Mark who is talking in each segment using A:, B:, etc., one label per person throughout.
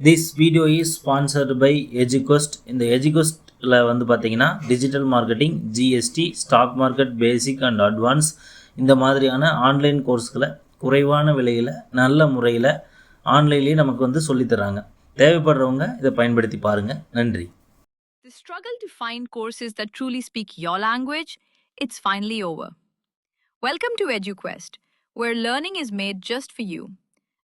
A: This video is sponsored by எஜுகோஸ்ட் இந்த எஜுகோஸ்டில் வந்து பார்த்தீங்கன்னா digital marketing GST stock market basic and advance இந்த மாதிரியான ஆன்லைன் கோர்ஸ்களை குறைவான விலையில் நல்ல முறையில் ஆன்லைன்லேயே நமக்கு வந்து சொல்லித் தராங்க தேவைப்படுறவங்க இதை பயன்படுத்தி பாருங்கள் நன்றி
B: The struggle to find courses that truly speak your language, it's finally over. Welcome to EduQuest, where learning is made just for you.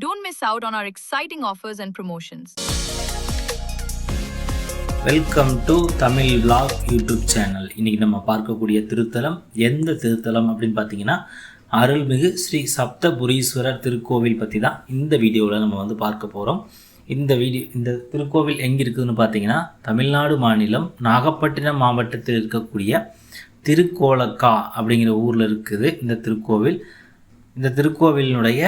B: don't miss out on our exciting offers and promotions.
A: Welcome to Tamil vlog YouTube channel இன்றைக்கி நம்ம பார்க்கக்கூடிய திருத்தலம் எந்த திருத்தலம் அப்படின்னு பார்த்தீங்கன்னா அருள்மிகு ஸ்ரீ சப்தபுரீஸ்வரர் திருக்கோவில் பற்றி தான் இந்த வீடியோவில் நம்ம வந்து பார்க்க போகிறோம் இந்த வீடியோ இந்த திருக்கோவில் எங்கே இருக்குதுன்னு பார்த்தீங்கன்னா தமிழ்நாடு மாநிலம் நாகப்பட்டினம் மாவட்டத்தில் இருக்கக்கூடிய திருக்கோலக்கா அப்படிங்கிற ஊரில் இருக்குது இந்த திருக்கோவில். இந்த திருக்கோவிலினுடைய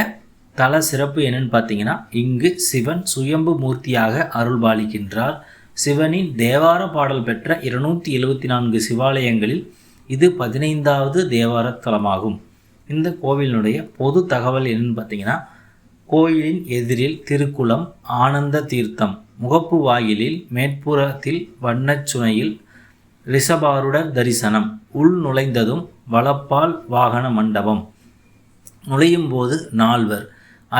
A: தல சிறப்பு என்னன்னு பார்த்தீங்கன்னா இங்கு சிவன் சுயம்பு மூர்த்தியாக அருள்பாலிக்கின்றார். சிவனின் தேவார பாடல் பெற்ற இருநூற்றி எழுபத்தி நான்கு சிவாலயங்களில் இது பதினைந்தாவது தேவார தலமாகும். இந்த கோவிலினுடைய பொது தகவல் என்னன்னு பார்த்தீங்கன்னா கோயிலின் எதிரில் திருக்குளம் ஆனந்த தீர்த்தம் முகப்பு வாயிலில் மேற்புறத்தில் வண்ணச் சுனையில் ரிஷபாருடர் தரிசனம் உள் நுழைந்ததும் வளப்பால் வாகன மண்டபம். நுழையும் போது நால்வர்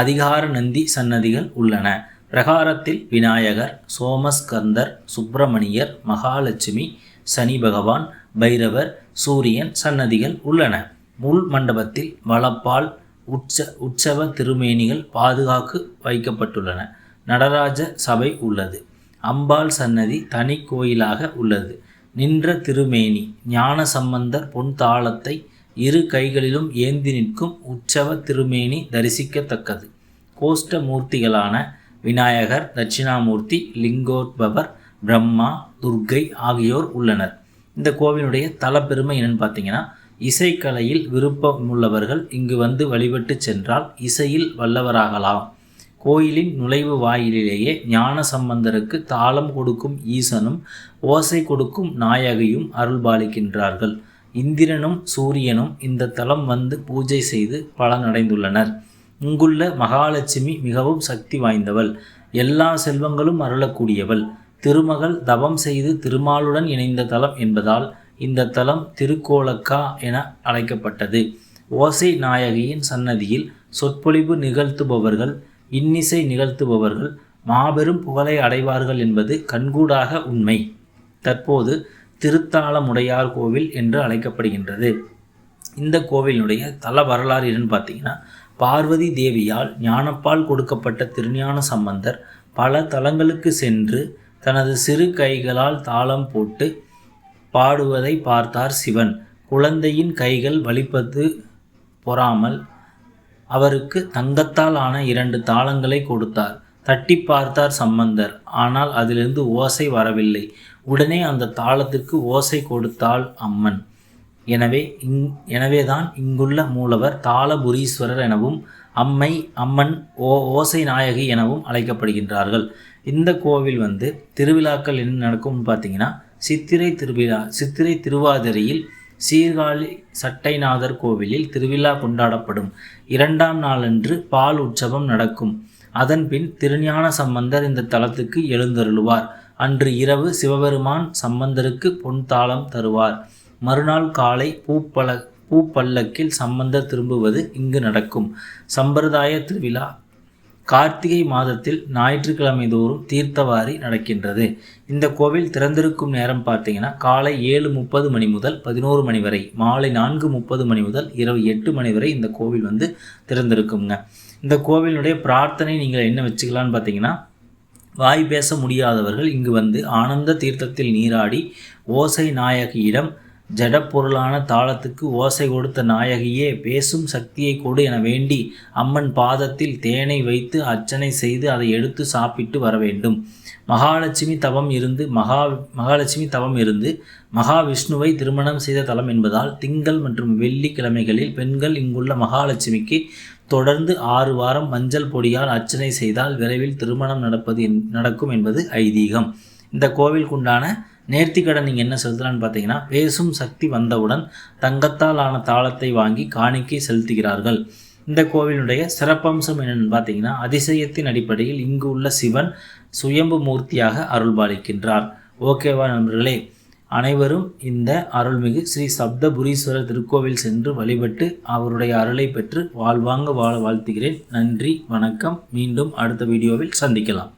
A: அதிகார நந்தி சன்னதிகள் உள்ளன. பிரகாரத்தில் விநாயகர் சோமஸ்கந்தர் சுப்பிரமணியர் மகாலட்சுமி சனி பகவான் பைரவர் சூரியன் சன்னதிகள் உள்ளன. முள் மண்டபத்தில் வளப்பால் உற்ச உற்சவ திருமேனிகள் பாதுகாக்கு வைக்கப்பட்டுள்ளன. நடராஜ சபை உள்ளது. அம்பாள் சன்னதி தனி கோயிலாக உள்ளது. நின்ற திருமேனி ஞான சம்பந்தர் பொன் தாளத்தை இரு கைகளிலும் ஏந்தி நிற்கும் உற்சவ திருமேனி தரிசிக்கத்தக்கது. கோஷ்ட மூர்த்திகளான விநாயகர் தட்சிணாமூர்த்தி லிங்கோத்பவர் பிரம்மா துர்க்கை ஆகியோர் உள்ளனர். இந்த கோவிலுடைய தலப்பெருமை என்னன்னு பார்த்தீங்கன்னா இசைக்கலையில் விருப்பமுள்ளவர்கள் இங்கு வந்து வழிபட்டு சென்றால் இசையில் வல்லவராகலாம். கோயிலின் நுழைவு வாயிலிலேயே ஞான சம்பந்தருக்கு தாளம் கொடுக்கும் ஈசனும் ஓசை கொடுக்கும் நாயகியும் அருள்பாலிக்கின்றார்கள். இந்திரனும் சூரியனும் இந்த தலம் வந்து பூஜை செய்து பலனடைந்துள்ளனர். இங்குள்ள மகாலட்சுமி மிகவும் சக்தி வாய்ந்தவள். எல்லா செல்வங்களும் அருளக்கூடியவள். திருமகள் தவம் செய்து திருமாலுடன் இணைந்த தலம் என்பதால் இந்த தலம் திருக்கோலக்கா என அழைக்கப்பட்டது. ஓசை நாயகியின் சன்னதியில் சொற்பொழிவு நிகழ்த்துபவர்கள் இன்னிசை நிகழ்த்துபவர்கள் மாபெரும் புகழை அடைவார்கள் என்பது கண்கூடாக உண்மை. தற்போது திருத்தாளமுடையார் கோவில் என்று அழைக்கப்படுகின்றது. இந்த கோவிலினுடைய தல வரலாறு என்னன்னு பார்த்தீங்கன்னா பார்வதி தேவியால் ஞானப்பால் கொடுக்கப்பட்ட திருஞான சம்பந்தர் பல தலங்களுக்கு சென்று தனது சிறு கைகளால் தாளம் போட்டு பாடுவதை பார்த்தார் சிவன். குழந்தையின் கைகள் வலிப்பது பொறாமல் அவருக்கு தங்கத்தால் ஆன இரண்டு தாளங்களை கொடுத்தார். தட்டி பார்த்தார் சம்பந்தர் ஆனால் அதிலிருந்து ஓசை வரவில்லை. உடனே அந்த தாளத்திற்கு ஓசை கொடுத்தாள் அம்மன். எனவே இங் எனவேதான் இங்குள்ள மூலவர் தாளபுரீஸ்வரர் எனவும் அம்மை அம்மன் ஓ ஓசை நாயகி எனவும் அழைக்கப்படுகின்றார்கள். இந்த கோவில் வந்து திருவிழாக்கள் என்ன நடக்கும்னு பார்த்தீங்கன்னா சித்திரை திருவிழா சித்திரை திருவாதிரையில் சீர்காழி சட்டைநாதர் கோவிலில் திருவிழா கொண்டாடப்படும். இரண்டாம் நாளன்று பால் உற்சவம் நடக்கும். அதன்பின் திருஞான சம்பந்தர் இந்த தலத்துக்கு எழுந்தருளுவார். அன்று இரவு சிவபெருமான் சம்பந்தருக்கு பொன் தாளம் தருவார். மறுநாள் காலை பூப்பல பூப்பல்லக்கில் சம்பந்தர் திரும்புவது இங்கு நடக்கும். சம்பிரதாய திருவிழா கார்த்திகை மாதத்தில் ஞாயிற்றுக்கிழமை தோறும் தீர்த்தவாரி நடக்கின்றது. இந்த கோவில் திறந்திருக்கும் நேரம் பார்த்தீங்கன்னா காலை ஏழு முப்பது மணி முதல் பதினோரு மணி வரை மாலை நான்கு முப்பது மணி முதல் இரவு எட்டு மணி வரை இந்த கோவில் வந்து திறந்திருக்குங்க. இந்த கோவிலுடைய பிரார்த்தனை நீங்கள் என்ன வச்சுக்கலான்னு பார்த்தீங்கன்னா வாய் பேச முடியாதவர்கள் இங்கு வந்து ஆனந்த தீர்த்தத்தில் நீராடி ஓசை நாயகியிடம் ஜடப்பொருளான தாளத்துக்கு ஓசை கொடுத்த நாயகியே பேசும் சக்தியை கொடு என வேண்டி அம்மன் பாதத்தில் தேனை வைத்து அர்ச்சனை செய்து அதை எடுத்து சாப்பிட்டு வர வேண்டும் மகாலட்சுமி தவம் இருந்து மகா மகாலட்சுமி தவம் இருந்து மகாவிஷ்ணுவை திருமணம் செய்த தலம் என்பதால் திங்கள் மற்றும் வெள்ளிக்கிழமைகளில் பெண்கள் இங்குள்ள மகாலட்சுமிக்கு தொடர்ந்து ஆறு வாரம் மஞ்சள் பொடியால் அர்ச்சனை செய்தால் விரைவில் திருமணம் நடப்பது என்- நடக்கும் என்பது ஐதீகம். இந்த கோவிலுக்குண்டான நேர்த்திக்கடன் நீங்கள் என்ன செலுத்தலாம்னு பார்த்தீங்கன்னா பேசும் சக்தி வந்தவுடன் தங்கத்தால் ஆன தாளத்தை வாங்கி காணிக்கை செலுத்துகிறார்கள். இந்த கோவிலுடைய சிறப்பம்சம் என்னென்னு பார்த்தீங்கன்னா அதிசயத்தின் அடிப்படையில் இங்கு உள்ள சிவன் சுயம்பு மூர்த்தியாக அருள்பாலிக்கின்றார். ஓகேவா நண்பர்களே? அனைவரும் இந்த அருள்மிகு ஸ்ரீ சப்தபுரீஸ்வரர் திருக்கோவில் சென்று வழிபட்டு அவருடைய அருளை பெற்று வாழ்வாங்க வாழ வாழ்த்துகிறேன். நன்றி வணக்கம். மீண்டும் அடுத்த வீடியோவில் சந்திக்கலாம்.